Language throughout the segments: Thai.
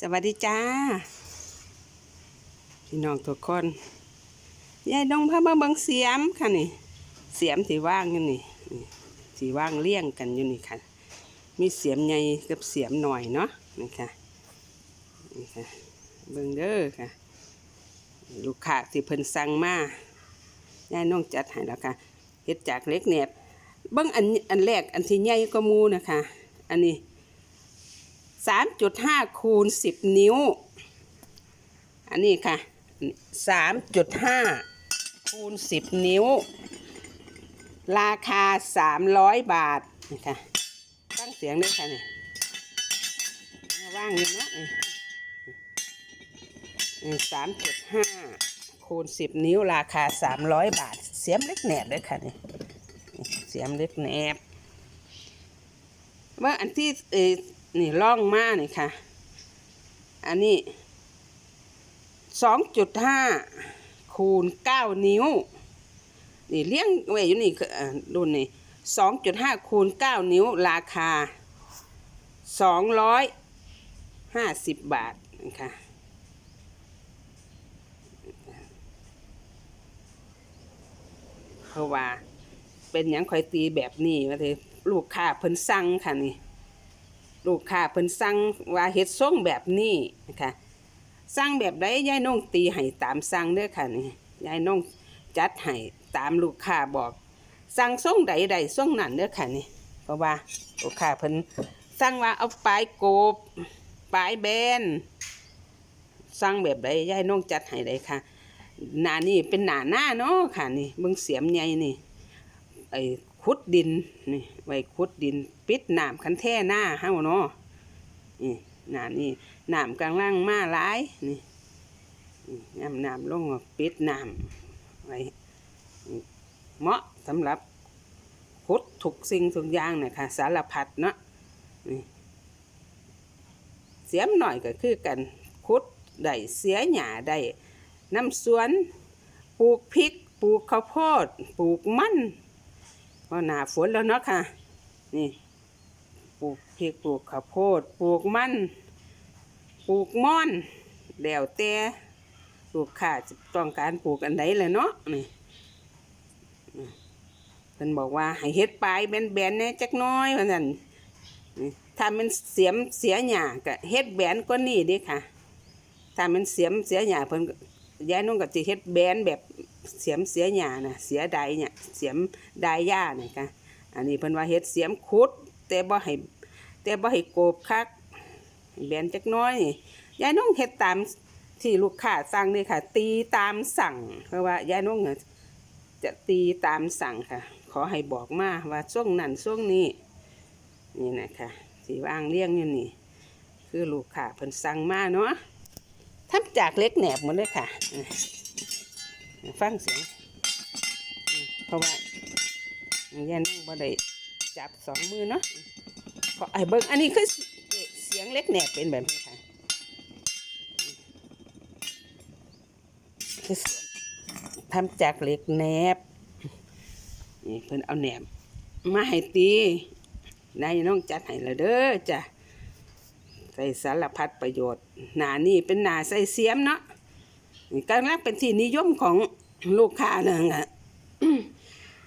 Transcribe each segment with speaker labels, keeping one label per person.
Speaker 1: สวัสดีจ้า พี่น้องทุกคนยายน้องพามาบังเสียมค่ะนี่ เสียมที่ว่างอยู่นี่นี่ที่ว่างเลี่ยงกันอยู่นี่ค่ะ มีเสียมใหญ่กับเสียมหน่อยเนาะนี่ค่ะนี่ค่ะเบิ่งเด้อค่ะ ลูกค้าที่เพิ่นสั่งมายายน้องจัดให้แล้วค่ะเฮ็ดจากเล็กแหนบเบิ่งอันอันแรกอันที่ใหญ่ก็มูนะคะ อันนี้ สามจุดห้าคูณสิบนิ้ว อันนี้ค่ะสามจุดห้าคูณสิบนิ้ว ราคาสามร้อยบาทนะคะตั้งเสียงด้วยค่ะเนี่ยว่างอยู่เนาะสามจุดห้าคูณสิบนิ้วราคาสามร้อยบาท เสียมเล็กแหนบเลยค่ะนี่เสียมเล็กแหนบว่าอันที่ นี่ล่องมานี่ค่ะ อันนี้สองจุดห้าคูณเก้านิ้ว นี่เลี้ยงไว้อยู่นี่ดูนี่สองจุดห้าคูณเก้านิ้วราคาสองร้อยห้าสิบบาทนะคะเพราะว่าเป็นหยังคอยตีแบบนี้ว่าเถอะลูกค้าเพิ่นสั่งค่ะนี่ ลูกค้าเพิ่นสั่งว่าเฮ็ดทรงแบบนี้นะคะสั่งแบบใดยายน้องตีให้ตามสั่งเด้อค่ะนี่ยายน้องจัดให้ตามลูกค้าบอก สั่งทรงใดใดทรงนั้นเด้อค่ะนี่เพราะว่าลูกค้าเพิ่นสั่งว่าเอาปลายโกบปลายแบนสั่งแบบใดยายน้องจัดให้ได้ค่ะหน้านี่เป็นหน้าหน้าเนาะค่ะนี่เบิ่งเสียมใหญ่นี่ไอ้ ขุดดินนี่ไว้ขุดดิน ปิดน้ำคันแท่หน้าเฮาเนาะนี่น้ำนี่น้ำกลางล่างมาหลายนี่น้ำน้ำลงปิดน้ำไว้เหมาะสำหรับขุดทุกสิ่งทุกอย่างนะคะสารพัดเนาะนี่เสียมหน่อยก็คือกันขุดได้เสียหญ้าได้น้ำสวน ปลูกพริก ปลูกข้าวโพด ปลูกมัน พอหนาฝนแล้วเนาะค่ะ นี่ปลูกพริกปลูกข้าวโพดปลูกมันปลูกม่อนแล้วแต่ลูกค้าจะต้องการปลูกอันใดเลยเนาะนี่นี่เพิ่นบอกว่าให้เฮ็ดปลายแบนๆแน่จักน้อยว่าซั่นถ้ามันเสียมเสียหญ้าก็เฮ็ดแบนกว่านี้เด้ค่ะ ถ้ามันเสียมเสียหญ้าเพิ่นก็ยายน้องก็จะเฮ็ดแบนแบบ เสียมเสียหญ้าน่ะเสียใดเนี่ยเสียมใดหญ้านี่ค่ะอันนี้เพิ่นว่าเฮ็ดเสียมขุด แต่บ่ให้แต่บ่ให้โกบคักแบนจักน้อยยายน้องเฮ็ดตามที่ลูกค้าสั่งนี่ค่ะ ตีตามสั่ง เพราะว่ายายน้องจะตีตามสั่งค่ะ ขอให้บอกมาว่าช่วงนั้นช่วงนี้นี่นะคะสีว่างเลี้ยงอยู่นี่ คือลูกค้าเพิ่นสั่งมาเนาะทำจากเล็กแหนบหมดเลยค่ะ ฟังเสียงเพราะว่ายันนั่งบ่ได้จับสองมือเนาะขอไอ้เบิ้งอันนี้คือเสียงเล็กแหนบเป็นแบบนี้ค่ะคือเสียงทำจากเหล็กแหนบนี่เพิ่นเอาแหนบมาให้ตีนายน้องจัดให้และเด้อจ้ะใส่สารพัดประโยชน์หนานี่เป็นหนาใส่เสียมเนาะ กำลังเป็นที่นิยมของลูกค้านะฮะ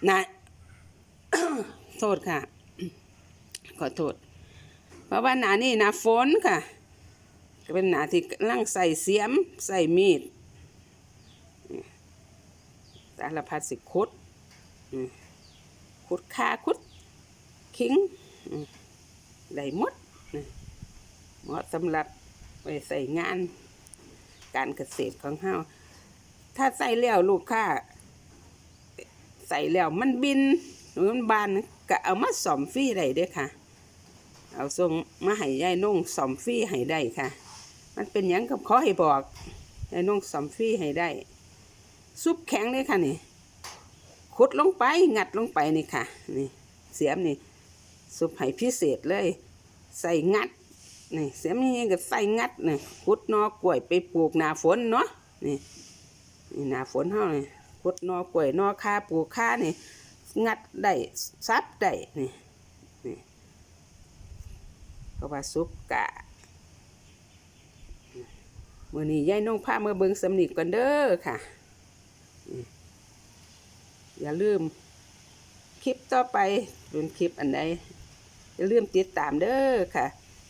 Speaker 1: นาโทษค่ะ ขอโทษ เพราะว่าหนานี่หนาฝนค่ะก็เป็นหนาที่กำลังใส่เสียม ใส่มีดสารพัดสิคุดคุดขาคุดคิงได้หมดเหมาะสำหรับไปใส่งาน การเกษตรของเฮาถ้าใส่แล้วลูกค้าใส่แล้วมันบินหรือมันบานก็เอามาซ่อมฟรีได้เด้อค่ะ เอาส่งมาให้ยายนุ่งซ่อมฟรีให้ได้ค่ะ มันเป็นหยังกับขอให้บอกยายนุ่งซ่อมฟรีให้ได้ ซุปแข็งเลยค่ะนี่ขุดลงไปงัดลงไปนี่ค่ะ นี่ เสียมนี่ ซุปให้พิเศษเลย ใส่งัด นี่เสียมีก็ใส่งัดนี่ขุดนอกล้วยไปปลูกหนาฝนเนาะนี่นี่หนาฝนเท่านี่ขุดนอกล้วยนอค่าปลูกค่านี่งัดได้ซับได้นี่นี่ก็ว่าซุปกะเมื่อนี้ยายน้องผ้าเมื่อเบิ้งสำนีกันเด้อค่ะอย่าลืมคลิปต่อไปเป็นคลิปอันใดอย่าลืมติดตามเด้อค่ะ